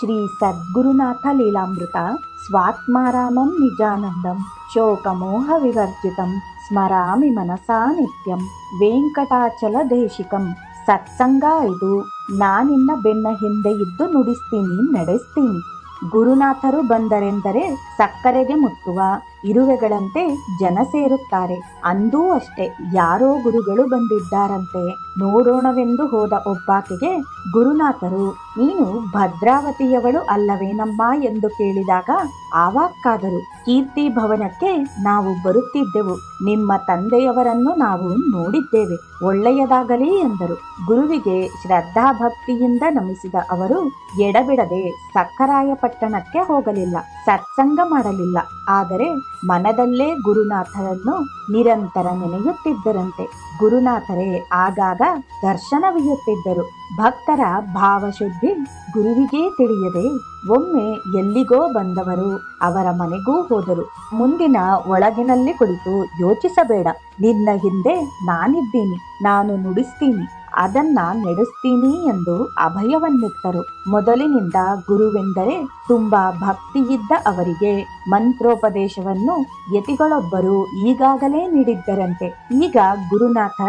ಶ್ರೀ ಸದ್ಗುರುನಾಥ ಲೀಲಾಮೃತ ಸ್ವಾತ್ಮಾರಾಮಂ ನಿಜಾನಂದಂ, ಶೋಕಮೋಹ ವಿವರ್ಜಿತಂ, ಸ್ಮರಾಮಿ ಮನಸಾ ನಿತ್ಯಂ, ವೆಂಕಟಾಚಲ ದೇಶಿಕಂ, ಸತ್ಸಂಗ ಇದು ನಾನಿನ್ನ ಬೆನ್ನ ಹಿಂದೆ ಇದ್ದು ನುಡಿಸ್ತೀನಿ, ನಡೆಸ್ತೀನಿ. ಗುರುನಾಥರು ಬಂದರೆಂದರೆ ಸಕ್ಕರೆಗೆ ಮುತ್ತುವ ಇರುವೆಗಳಂತೆ ಜನ ಸೇರುತ್ತಾರೆ. ಅಂದೂ ಅಷ್ಟೇ, ಯಾರೋ ಗುರುಗಳು ಬಂದಿದ್ದಾರಂತೆ. ನೋಡೋಣವೆಂದು ಹೋದ ಒಬ್ಬಾಕೆಗೆ, ಗುರುನಾಥರು, ನೀನು ಭದ್ರಾವತಿಯವಳು ಅಲ್ಲವೇನಮ್ಮ ಎಂದು ಕೇಳಿದಾಗ, ಆವಾಕ್ಕಾದರು ಕೀರ್ತಿ ಭವನಕ್ಕೆ ನಾವು ಬರುತ್ತಿದ್ದೆವು. ನಿಮ್ಮ ತಂದೆಯವರನ್ನು ನಾವು ನೋಡಿದ್ದೇವೆ. ಒಳ್ಳೆಯದಾಗಲಿ ಎಂದರು. ಗುರುವಿಗೆ ಶ್ರದ್ಧಾಭಕ್ತಿಯಿಂದ ನಮಿಸಿದ ಅವರು, ಎಡಬಿಡದೆ ಸಕ್ಕರಾಯಪಟ್ಟಣಕ್ಕೆ ಹೋಗಲಿಲ್ಲ. ಸತ್ಸಂಗ ಮಾಡಲಿಲ್ಲ. ಆದರೆ ಮನದಲ್ಲೇ ಗುರುನಾಥರನ್ನು ನಿರಂತರ ನೆನೆಯುತ್ತಿದ್ದರಂತೆ. ಗುರುನಾಥರೇ ಆಗಾಗ ದರ್ಶನವಿಯುತ್ತಿದ್ದರು. ಭಕ್ತರ ಭಾವಶುದ್ಧಿ ಗುರುವಿಗೇ ತಿಳಿಯದೆ ಒಮ್ಮೆ ಎಲ್ಲಿಗೋ ಬಂದವರು ಅವರ ಮನೆಗೂ ಹೋದರು. ಮುಂದಿನ ಒಳಗಿನಲ್ಲಿ ಕುಳಿತು ಯೋಚಿಸಬೇಡ. ನಿನ್ನ ಹಿಂದೆ ನಾನಿದ್ದೀನಿ. ನಾನು ನುಡಿಸ್ತೀನಿ. ಅದನ್ನ ನಡೆಸ್ತೀನಿ ಎಂದು ಅಭಯವನ್ನಿತ್ತರು. ಮೊದಲಿನಿಂದ ಗುರುವೆಂದರೆ ತುಂಬಾ ಭಕ್ತಿಯಿದ್ದ ಅವರಿಗೆ ಮಂತ್ರೋಪದೇಶವನ್ನು ಯತಿಗಳೊಬ್ಬರು ಈಗಾಗಲೇ ನೀಡಿದ್ದರಂತೆ. ಈಗ ಗುರುನಾಥ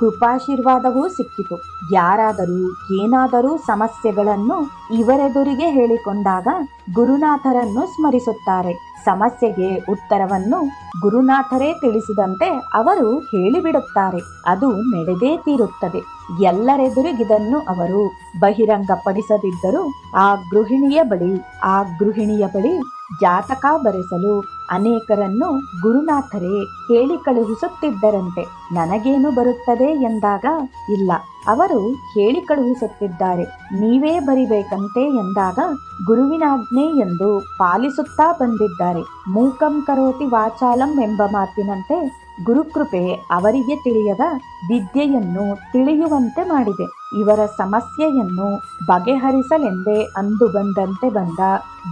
ಕೃಪಾಶೀರ್ವಾದವೂ ಸಿಕ್ಕಿತು. ಯಾರಾದರೂ ಏನಾದರೂ ಸಮಸ್ಯೆಗಳನ್ನು ಇವರೆದುರಿಗೆ ಹೇಳಿಕೊಂಡಾಗ ಗುರುನಾಥರನ್ನು ಸ್ಮರಿಸುತ್ತಾರೆ. ಸಮಸ್ಯೆಗೆ ಉತ್ತರವನ್ನು ಗುರುನಾಥರೇ ತಿಳಿಸಿದಂತೆ ಅವರು ಹೇಳಿಬಿಡುತ್ತಾರೆ. ಅದು ನಡೆದೇ ತೀರುತ್ತದೆ. ಎಲ್ಲರೆದುರಿಗಿದನ್ನು ಅವರು ಬಹಿರಂಗಪಡಿಸದಿದ್ದರೂ ಆ ಗೃಹಿಣಿಯ ಬಳಿ, ಆ ಗೃಹಿಣಿಯ ಬಳಿ ಜಾತಕ ಬರೆಸಲು ಅನೇಕರನ್ನು ಗುರುನಾಥರೇ ಕೇಳಿ ಕಳುಹಿಸುತ್ತಿದ್ದರಂತೆ. ನನಗೇನು ಬರುತ್ತದೆ ಎಂದಾಗ, ಇಲ್ಲ. ಅವರು ಹೇಳಿ ಕಳುಹಿಸುತ್ತಿದ್ದಾರೆ. ನೀವೇ ಬರಿಬೇಕಂತೆ ಎಂದಾಗ ಗುರುವಿನಾಜ್ಞೆ ಎಂದು ಪಾಲಿಸುತ್ತಾ ಬಂದಿದ್ದಾರೆ. ಮೂಕಂ ಕರೋತಿ ವಾಚಾಲಂ ಎಂಬ ಮಾತಿನಂತೆ ಗುರುಕೃಪೆ ಅವರಿಗೆ ತಿಳಿಯದ ವಿದ್ಯೆಯನ್ನು ತಿಳಿಯುವಂತೆ ಮಾಡಿದೆ. ಇವರ ಸಮಸ್ಯೆಯನ್ನು ಬಗೆಹರಿಸಲೆಂದೇ ಅಂದು ಬಂದಂತೆ ಬಂದ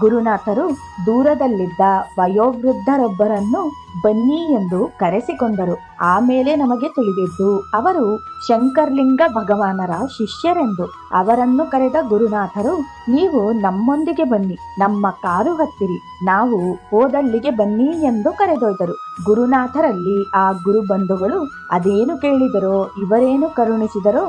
ಗುರುನಾಥರು ದೂರದಲ್ಲಿದ್ದ ವಯೋವೃದ್ಧರೊಬ್ಬರನ್ನು ಬನ್ನಿ ಎಂದು ಕರೆಸಿಕೊಂಡರು. ಆಮೇಲೆ ನಮಗೆ ತಿಳಿದಿದ್ದು, ಅವರು ಶಂಕರ್ಲಿಂಗ ಭಗವಾನರ ಶಿಷ್ಯರೆಂದು. ಅವರನ್ನು ಕರೆದ ಗುರುನಾಥರು, ನೀವು ನಮ್ಮೊಂದಿಗೆ ಬನ್ನಿ, ನಮ್ಮ ಕಾರು ಹತ್ತಿರಿ, ನಾವು ಓದಲ್ಲಿಗೆ ಬನ್ನಿ ಎಂದು ಕರೆದೊಯ್ದರು. ಗುರುನಾಥರಲ್ಲಿ ಆ ಗುರುಬಂಧುಗಳು ಅದೇನು ಕೇಳಿದರೋ, ಇವರೇನು ಕರುಣಿಸಿದರೋ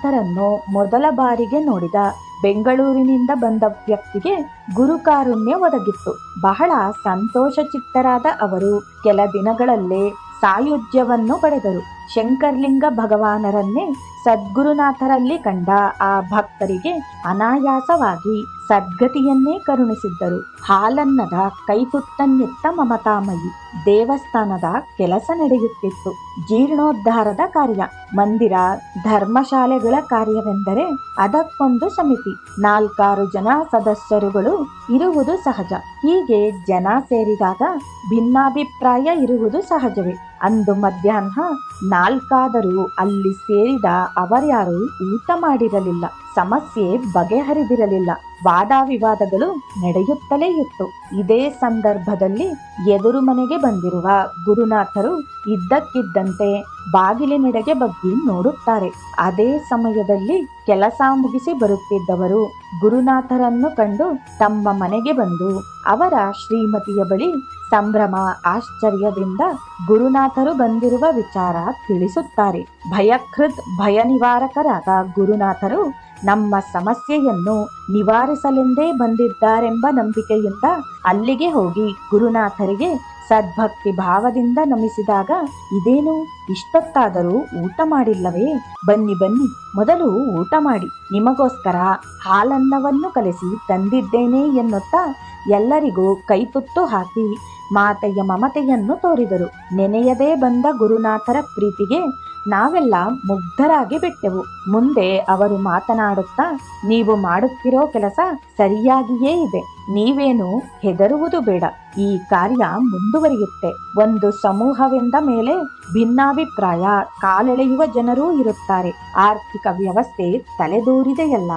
ಗುರುನಾಥರನ್ನು ಮೊದಲ ಬಾರಿಗೆ ನೋಡಿದ ಬೆಂಗಳೂರಿನಿಂದ ಬಂದ ವ್ಯಕ್ತಿಗೆ ಗುರುಕಾರುಣ್ಯ ಒದಗಿತ್ತು. ಬಹಳ ಸಂತೋಷಚಿತ್ತರಾದ ಅವರು ಕೆಲ ದಿನಗಳಲ್ಲೇ ಸಾಯುಜ್ಯವನ್ನು ಪಡೆದರು. ಶಂಕರ್ಲಿಂಗ ಭಗವಾನರನ್ನೇ ಸದ್ಗುರುನಾಥರಲ್ಲಿ ಕಂಡ ಆ ಭಕ್ತರಿಗೆ ಅನಾಯಾಸವಾಗಿ ಸದ್ಗತಿಯನ್ನೇ ಕರುಣಿಸಿದ್ದರು. ಹಾಲನ್ನದ ಕೈಪುತ್ತನ್ನಿತ್ತ ಮಮತಾಮಯಿ ದೇವಸ್ಥಾನದ ಕೆಲಸ ನಡೆಯುತ್ತಿತ್ತು. ಜೀರ್ಣೋದ್ಧಾರದ ಕಾರ್ಯ. ಮಂದಿರ, ಧರ್ಮಶಾಲೆಗಳ ಕಾರ್ಯವೆಂದರೆ ಅದಕ್ಕೊಂದು ಸಮಿತಿ. ನಾಲ್ಕಾರು ಜನ ಸದಸ್ಯರುಗಳು ಇರುವುದು ಸಹಜ. ಹೀಗೆ ಜನ ಸೇರಿದಾಗ ಭಿನ್ನಾಭಿಪ್ರಾಯ ಇರುವುದು ಸಹಜವೇ. ಅಂದು ಮಧ್ಯಾಹ್ನ ನಾಲ್ಕಾದರೂ ಅಲ್ಲಿ ಸೇರಿದ ಅವರ್ಯಾರು ಊಟ ಮಾಡಿರಲಿಲ್ಲ, ಸಮಸ್ಯೆ ಬಗೆಹರಿದಿರಲಿಲ್ಲ. ವಾದ ವಿವಾದಗಳು ನಡೆಯುತ್ತಲೇ ಇತ್ತು. ಇದೇ ಸಂದರ್ಭದಲ್ಲಿ ಎದುರು ಮನೆಗೆ ಬಂದಿರುವ ಗುರುನಾಥರು ಇದ್ದಕ್ಕಿದ್ದಂತೆ ಬಾಗಿಲಿನೆಡೆಗೆ ಬಗ್ಗಿ ನೋಡುತ್ತಾರೆ. ಅದೇ ಸಮಯದಲ್ಲಿ ಕೆಲಸ ಮುಗಿಸಿ ಬರುತ್ತಿದ್ದವರು ಗುರುನಾಥರನ್ನು ಕಂಡು ತಮ್ಮ ಮನೆಗೆ ಬಂದು ಅವರ ಶ್ರೀಮತಿಯ ಬಳಿ ಸಂಭ್ರಮ, ಆಶ್ಚರ್ಯದಿಂದ ಗುರುನಾಥರು ಬಂದಿರುವ ವಿಚಾರ ತಿಳಿಸುತ್ತಾರೆ. ಭಯಕೃತ್ ಭಯ ನಿವಾರಕರಾದ ಗುರುನಾಥರು ನಮ್ಮ ಸಮಸ್ಯೆಯನ್ನು ನಿವಾರಿಸಲೆಂದೇ ಬಂದಿದ್ದಾರೆಂಬ ನಂಬಿಕೆಯಿಂದ ಅಲ್ಲಿಗೆ ಹೋಗಿ ಗುರುನಾಥರಿಗೆ ಸದ್ಭಕ್ತಿ ಭಾವದಿಂದ ನಮಿಸಿದಾಗ ಇದೇನು ಇಷ್ಟೊತ್ತಾದರೂ ಊಟ ಮಾಡಿಲ್ಲವೇ? ಬನ್ನಿ ಬನ್ನಿ, ಮೊದಲು ಊಟ ಮಾಡಿ. ನಿಮಗೋಸ್ಕರ ಹಾಲನ್ನವನ್ನು ಕಲಿಸಿ ತಂದಿದ್ದೇನೆ ಎನ್ನುತ್ತಾ ಎಲ್ಲರಿಗೂ ಕೈತುತ್ತು ಹಾಕಿ ಮಾತೆಯ ಮಮತೆಯನ್ನು ತೋರಿದರು. ನೆನೆಯದೇ ಬಂದ ಗುರುನಾಥರ ಪ್ರೀತಿಗೆ ನಾವೆಲ್ಲ ಮುಗ್ಧರಾಗಿ ಬಿಟ್ಟೆವು. ಮುಂದೆ ಅವರು ಮಾತನಾಡುತ್ತಾ, ನೀವು ಮಾಡುತ್ತಿರೋ ಕೆಲಸ ಸರಿಯಾಗಿಯೇ ಇದೆ. ನೀವೇನು ಹೆದರುವುದು ಬೇಡ. ಈ ಕಾರ್ಯ ಮುಂದುವರಿಯುತ್ತೆ. ಒಂದು ಸಮೂಹವೆಂದ ಮೇಲೆ ಭಿನ್ನಾಭಿಪ್ರಾಯ ಕಾಲೆಳೆಯುವ ಜನರೂ ಇರುತ್ತಾರೆ. ಆರ್ಥಿಕ ವ್ಯವಸ್ಥೆ ತಲೆದೂರಿದೆಯಲ್ಲ,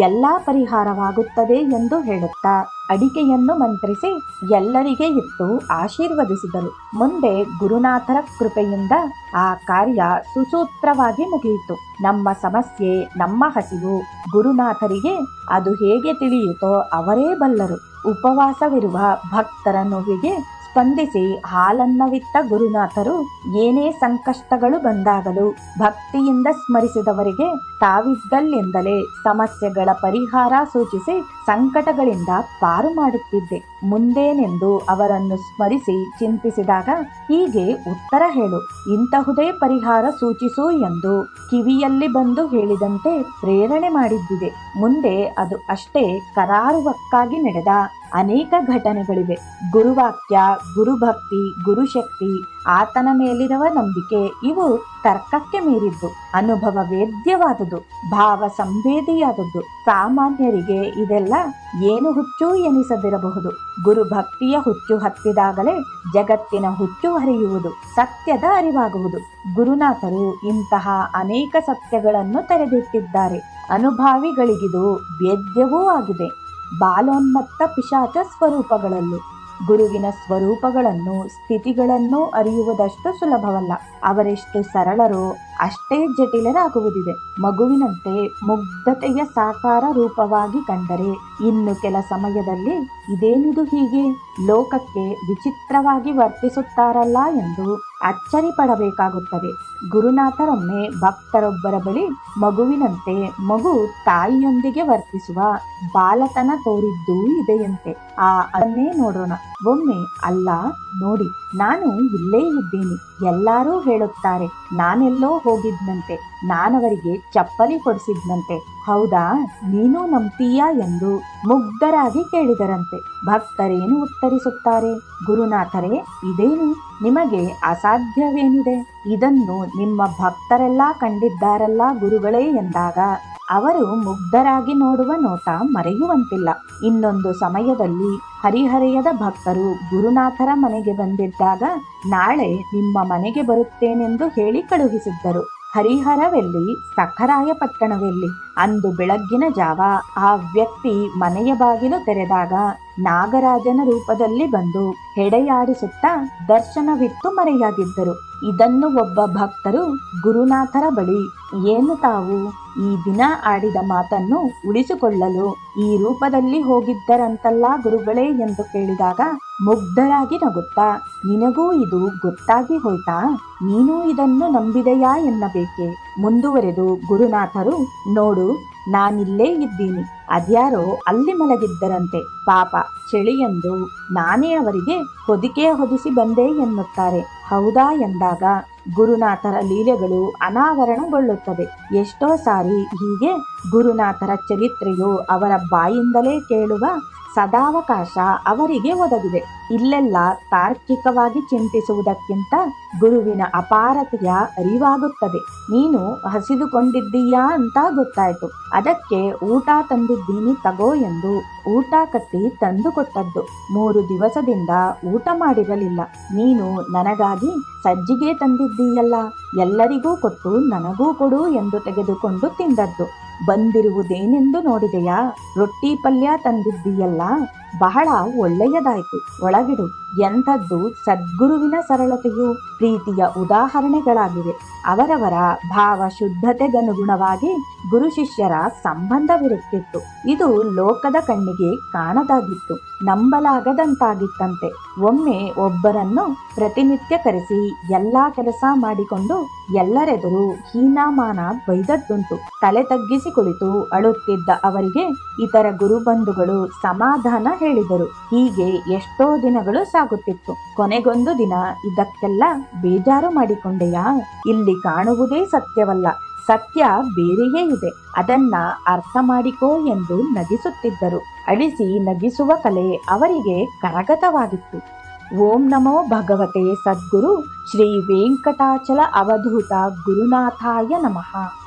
ಎಲ್ಲ ಪರಿಹಾರವಾಗುತ್ತದೆ ಎಂದು ಹೇಳುತ್ತಾ ಅಡಿಕೆಯನ್ನು ಮಂತ್ರಿಸಿ ಎಲ್ಲರಿಗೆ ಇತ್ತು ಆಶೀರ್ವದಿಸಿದರು ಮುಂದೆ ಗುರುನಾಥರ ಕೃಪೆಯಿಂದ ಆ ಕಾರ್ಯ ಸುಸೂತ್ರವಾಗಿ ಮುಗಿಯಿತು. ನಮ್ಮ ಸಮಸ್ಯೆ, ನಮ್ಮ ಹಸಿವು, ಗುರುನಾಥರಿಗೆ ಅದು ಹೇಗೆ ತಿಳಿಯಿತೋ ಅವರೇ ಬಲ್ಲರು. ಉಪವಾಸವಿರುವ ಭಕ್ತರ ನೋವಿಗೆ ಸ್ಪಂದಿಸಿ ಹಾಲನ್ನವಿತ್ತ ಗುರುನಾಥರು ಏನೇ ಸಂಕಷ್ಟಗಳು ಬಂದಾಗಲೂ ಭಕ್ತಿಯಿಂದ ಸ್ಮರಿಸಿದವರಿಗೆ ತಾವಿದ್ದಲ್ಲಿಂದಲೇ ಸಮಸ್ಯೆಗಳ ಪರಿಹಾರ ಸೂಚಿಸಿ ಸಂಕಟಗಳಿಂದ ಪಾರು ಮಾಡುತ್ತಿದ್ದೆ. ಮುಂದೇನೆಂದು ಅವರನ್ನು ಸ್ಮರಿಸಿ ಚಿಂತಿಸಿದಾಗ, ಹೀಗೆ ಉತ್ತರ ಹೇಳು. ಇಂತಹುದೇ ಪರಿಹಾರ ಸೂಚಿಸು ಎಂದು ಕಿವಿಯಲ್ಲಿ ಬಂದು ಹೇಳಿದಂತೆ ಪ್ರೇರಣೆ ಮಾಡಿದ್ದಿದೆ. ಮುಂದೆ ಅದು ಅಷ್ಟೇ ಕರಾರುವಕ್ಕಾಗಿ ನಡೆದ ಅನೇಕ ಘಟನೆಗಳಿವೆ. ಗುರುವಾಕ್ಯ, ಗುರುಭಕ್ತಿ, ಗುರುಶಕ್ತಿ ಆತನ ಮೇಲಿರುವ ನಂಬಿಕೆ ಇವು ತರ್ಕಕ್ಕೆ ಮೀರಿದ್ದು, ಅನುಭವ ವೇದ್ಯವಾದುದು, ಭಾವ ಸಂವೇದಿಯಾದದ್ದು ಸಾಮಾನ್ಯರಿಗೆ ಇದೆಲ್ಲ ಏನು ಹುಚ್ಚು ಎನಿಸದಿರಬಹುದು. ಗುರು ಭಕ್ತಿಯ ಹುಚ್ಚು ಹತ್ತಿದಾಗಲೇ ಜಗತ್ತಿನ ಹುಚ್ಚು ಹರಿಯುವುದು, ಸತ್ಯದ ಅರಿವಾಗುವುದು. ಗುರುನಾಥರು ಇಂತಹ ಅನೇಕ ಸತ್ಯಗಳನ್ನು ತೆರೆದಿಟ್ಟಿದ್ದಾರೆ. ಅನುಭಾವಿಗಳಿಗಿದು ವೇದ್ಯವೂ ಆಗಿದೆ. ಬಾಲೋನ್ಮತ್ತ ಪಿಶಾಚ ಸ್ವರೂಪಗಳಲ್ಲೂ. ಗುರುವಿನ ಸ್ವರೂಪಗಳನ್ನು ಸ್ಥಿತಿಗಳನ್ನು ಅರಿಯುವುದಷ್ಟು ಸುಲಭವಲ್ಲ. ಅವರೆಷ್ಟು ಸರಳರೋ ಅಷ್ಟೇ ಜಟಿಲರಾಗುವುದಿದೆ. ಮಗುವಿನಂತೆ ಮುಗ್ಧತೆಯ ಸಾಕಾರ ರೂಪವಾಗಿ ಕಂಡರೆ ಇನ್ನು ಕೆಲ ಸಮಯದಲ್ಲಿ ಇದೇನಿದು ಹೀಗೆ? ಲೋಕಕ್ಕೆ ವಿಚಿತ್ರವಾಗಿ ವರ್ತಿಸುತ್ತಾರಲ್ಲ ಎಂದು ಅಚ್ಚರಿ ಪಡಬೇಕಾಗುತ್ತದೆ ಗುರುನಾಥರೊಮ್ಮೆ ಭಕ್ತರೊಬ್ಬರ ಬಳಿ ಮಗುವಿನಂತೆ ಮಗು ತಾಯಿಯೊಂದಿಗೆ ವರ್ತಿಸುವ ಬಾಲತನ ತೋರಿದ್ದೂ ಇದೆಯಂತೆ. ಆ ಅದನ್ನೇ ನೋಡೋಣ. ಒಮ್ಮೆ ಅಲ್ಲ, ನೋಡಿ, ನಾನು ಇಲ್ಲೇ ಇದ್ದೀನಿ. ಎಲ್ಲರೂ ಹೇಳುತ್ತಾರೆ, ನಾನೆಲ್ಲೋ ಹೋಗಿದ್ನಂತೆ, ನಾನವರಿಗೆ ಚಪ್ಪಲಿ ಕೊಡಿಸಿದ್ನಂತೆ. ಹೌದಾ, ನೀನು ನಂಬ್ತೀಯಾ ಎಂದು ಮುಗ್ಧರಾಗಿ ಕೇಳಿದರಂತೆ. ಭಕ್ತರೇನು ಉತ್ತರಿಸುತ್ತಾರೆ? ಗುರುನಾಥರೇ, ಇದೇನು? ನಿಮಗೆ ಅಸಾಧ್ಯವೇನಿದೆ? ಇದನ್ನು ನಿಮ್ಮ ಭಕ್ತರೆಲ್ಲ ಕಂಡಿದ್ದಾರಲ್ಲ ಗುರುಗಳೇ ಎಂದಾಗ. ಅವರು ಮುಗ್ಧರಾಗಿ ನೋಡುವ ನೋಟ ಮರೆಯುವಂತಿಲ್ಲ. ಇನ್ನೊಂದು ಸಮಯದಲ್ಲಿ ಹರಿಹರೆಯದ ಭಕ್ತರು ಗುರುನಾಥರ ಮನೆಗೆ ಬಂದಿದ್ದಾಗ, ನಾಳೆ ನಿಮ್ಮ ಮನೆಗೆ ಬರುತ್ತೇನೆಂದು ಹೇಳಿ ಕಳುಹಿಸಿದ್ದರು. ಹರಿಹರವೆಲ್ಲಿ? ಸಖರಾಯಪಟ್ಟಣವೆಲ್ಲಿ? ಅಂದು ಬೆಳಗ್ಗಿನ ಜಾವ ಆ ವ್ಯಕ್ತಿ ಮನೆಯ ಬಾಗಿಲು ತೆರೆದಾಗ ನಾಗರಾಜನ ರೂಪದಲ್ಲಿ ಬಂದು ಹೆಡೆಯಾಡಿಸುತ್ತಾ ದರ್ಶನವಿತ್ತು ಮರೆಯಾಗಿದ್ದರು. ಇದನ್ನು ಒಬ್ಬ ಭಕ್ತರು ಗುರುನಾಥರ ಬಳಿ ಏನು ತಾವು ಈ ದಿನ ಆಡಿದ ಮಾತನ್ನು ಉಳಿಸಿಕೊಳ್ಳಲು ಈ ರೂಪದಲ್ಲಿ ಹೋಗಿದ್ದರಂತಲ್ಲ ಗುರುಗಳೇ ಎಂದು ಕೇಳಿದಾಗ ಮುಗ್ಧರಾಗಿ ನಗುತ್ತಾ, ನಿನಗೂ ಇದು ಗೊತ್ತಾಗಿ ಹೋಯ್ತಾ? ನೀನು ಇದನ್ನು ನಂಬಿದೆಯಾ ಎನ್ನಬೇಕೆ? ಮುಂದುವರೆದು ಗುರುನಾಥರು, ನೋಡು, ನಾನಿಲ್ಲೇ ಇದ್ದೀನಿ. ಅದ್ಯಾರೋ ಅಲ್ಲಿ ಮಲಗಿದ್ದರಂತೆ. ಪಾಪ, ಚಳಿಯೆಂದು ನಾನೇ ಅವರಿಗೆ ಹೊದಿಕೆ ಹೊದಿಸಿ ಬಂದೆ ಎನ್ನುತ್ತಾರೆ. ಹೌದಾ ಎಂದಾಗ ಗುರುನಾಥರ ಲೀಲೆಗಳು ಅನಾವರಣಗೊಳ್ಳುತ್ತದೆ ಎಷ್ಟೋ ಸಾರಿ ಹೀಗೆ ಗುರುನಾಥರ ಚರಿತ್ರೆಯು ಅವರ ಬಾಯಿಂದಲೇ ಕೇಳುವ ಸದಾವಕಾಶ ಅವರಿಗೆ ಒದಗಿದೆ. ಇಲ್ಲೆಲ್ಲ ತಾರ್ಕಿಕವಾಗಿ ಚಿಂತಿಸುವುದಕ್ಕಿಂತ ಗುರುವಿನ ಅಪಾರತೆಯ ಅರಿವಾಗುತ್ತದೆ. ನೀನು ಹಸಿದುಕೊಂಡಿದ್ದೀಯಾ ಅಂತ ಗೊತ್ತಾಯಿತು. ಅದಕ್ಕೆ ಊಟ ತಂದಿದ್ದೀನಿ ತಗೋ ಎಂದು ಊಟ ಕಟ್ಟಿ ತಂದು ಕೊಟ್ಟದ್ದು. ಮೂರು ದಿವಸದಿಂದ ಊಟ ಮಾಡಿರಲಿಲ್ಲ. ನೀನು ನನಗಾಗಿ ಸಜ್ಜಿಗೆ ತಂದಿದ್ದೀಯಲ್ಲ. ಎಲ್ಲರಿಗೂ ಕೊಟ್ಟು ನನಗೂ ಕೊಡು ಎಂದು ತೆಗೆದುಕೊಂಡು ತಿಂದದ್ದು. ಬಂದಿರುವುದೇನೆಂದು ನೋಡಿದೆಯಾ? ರೊಟ್ಟಿ ಪಲ್ಯ ತಂದಿದ್ದೀಯಲ್ಲ? ಬಹಳ ಒಳ್ಳೆಯದಾಯಿತು. ಒಳಗಿಡು, ಎಂಥದ್ದು ಸದ್ಗುರುವಿನ ಸರಳತೆಯು ಪ್ರೀತಿಯ ಉದಾಹರಣೆಗಳಾಗಿವೆ. ಅವರವರ ಭಾವ ಶುದ್ಧತೆಗನುಗುಣವಾಗಿ ಗುರು ಶಿಷ್ಯರ ಸಂಬಂಧವಿರುತ್ತಿತ್ತು. ಇದು ಲೋಕದ ಕಣ್ಣಿಗೆ ಕಾಣದಾಗಿತ್ತು, ನಂಬಲಾಗದಂತಾಗಿತ್ತಂತೆ. ಒಮ್ಮೆ ಒಬ್ಬರನ್ನು ಪ್ರತಿನಿತ್ಯ ಕರೆಸಿ ಎಲ್ಲಾ ಕೆಲಸ ಮಾಡಿಕೊಂಡು ಎಲ್ಲರೆದುರು ಹೀನಾಮಾನ ಬೈದದ್ದುಂಟು. ತಲೆ ತಗ್ಗಿಸಿ ಕುಳಿತು ಅಳುತ್ತಿದ್ದ ಅವರಿಗೆ ಇತರ ಗುರುಬಂಧುಗಳು ಸಮಾಧಾನ ಹೇಳಿದರು. ಹೀಗೆ ಎಷ್ಟೋ ದಿನಗಳು ಸಾಗುತ್ತಿತ್ತು. ಕೊನೆಗೊಂದು ದಿನ ಇದಕ್ಕೆಲ್ಲ ಬೇಜಾರು ಮಾಡಿಕೊಂಡೆಯಾ? ಇಲ್ಲಿ ಕಾಣುವುದೇ ಸತ್ಯವಲ್ಲ. ಸತ್ಯ ಬೇರೆಯೇ ಇದೆ. ಅದನ್ನ ಅರ್ಥ ಮಾಡಿಕೋ ಎಂದು ನಗಿಸುತ್ತಿದ್ದರು. ಅಳಿಸಿ ನಗಿಸುವ ಕಲೆ ಅವರಿಗೆ ಕರಗತವಾಗಿತ್ತು. ಓಂ ನಮೋ ಭಗವತೆ ಸದ್ಗುರು ಶ್ರೀ ವೆಂಕಟಾಚಲ ಅವಧೂತ ಗುರುನಾಥಾಯ ನಮಃ.